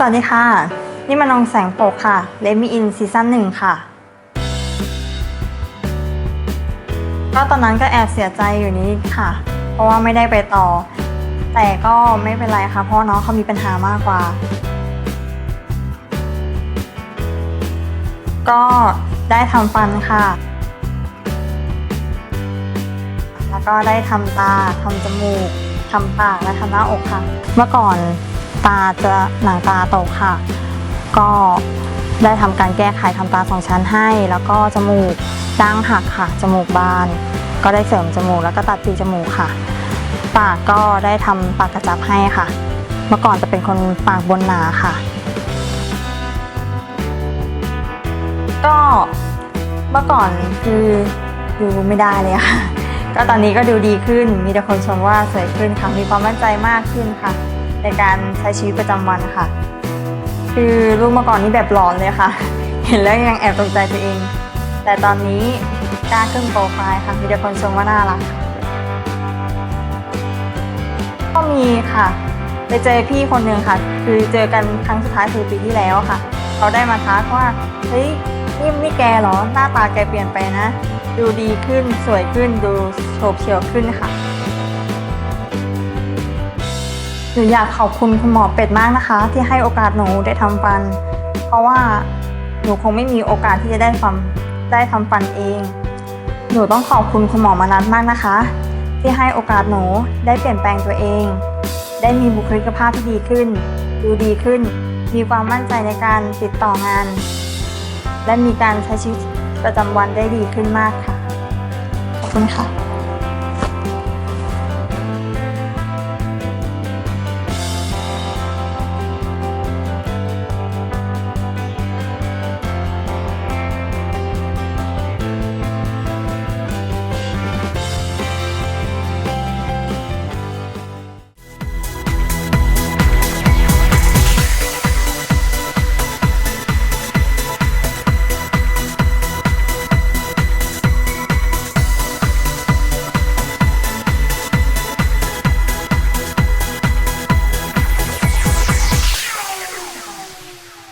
สวัสดีค่ะ นี่มันนองแสงปกค่ะเลมีอินซีซั่นหนึ่งค่ะ ก็ตอนนั้นก็แอบเสียใจอยู่นิดค่ะ เพราะว่าไม่ได้ไปต่อ แต่ก็ไม่เป็นไรค่ะ เพราะน้องเขามีปัญหามากกว่า ก็ได้ทำฟันค่ะ แล้วก็ได้ทำตาทำจมูกทำปากและทำหน้าอกค่ะ เมื่อก่อน ตาจะหนังตาตกค่ะ ก็ได้ทำการแก้ไขทำตาสองชั้นให้ แล้วก็จมูกดั้งหักค่ะ จมูกบาน ก็ได้เสริมจมูกแล้วก็ตัดปีจมูกค่ะ ปากก็ได้ทำปากกระจับให้ค่ะ เมื่อก่อนจะเป็นคนปากบนหนาค่ะ ก็เมื่อก่อนคือดูไม่ได้เลยค่ะ ก็ตอนนี้ก็ดูดีขึ้น มีแต่คนชมว่าสวยขึ้นค่ะ มีความมั่นใจมากขึ้นค่ะ ในการใช้ชีวิตประจำวันค่ะ คือรูปเมื่อก่อนนี่แบบหลอนเลยค่ะ เห็นแล้วยังแอบตกใจตัวเอง แต่ตอนนี้กล้าขึ้นโปรไฟล์ค่ะมีแต่คนชมว่าน่ารักก็มีค่ะ ไปเจอพี่คนหนึ่งค่ะ คือเจอกันครั้งสุดท้ายคือปีที่แล้วค่ะ เขาได้มาทักว่าเฮ้ยนี่นี่แกเหรอหน้าตาแกเปลี่ยนไปนะ ดูดีขึ้นสวยขึ้นดูโฉบเฉี่ยวขึ้นค่ะ หนูอยากขอบคุณคุณหมอเป็ดมากนะคะ ที่ให้โอกาสหนูได้ทำฟัน เพราะว่าหนูคงไม่มีโอกาสที่จะได้ทำได้ทำฟันเอง หนูต้องขอบคุณคุณหมอมานัทมากนะคะ ที่ให้โอกาสหนูได้เปลี่ยนแปลงตัวเอง ได้มีบุคลิกภาพที่ดีขึ้น ดูดีขึ้น มีความมั่นใจในการติดต่องาน และมีการใช้ชีวิตประจำวันได้ดีขึ้นมากค่ะ ขอบคุณค่ะ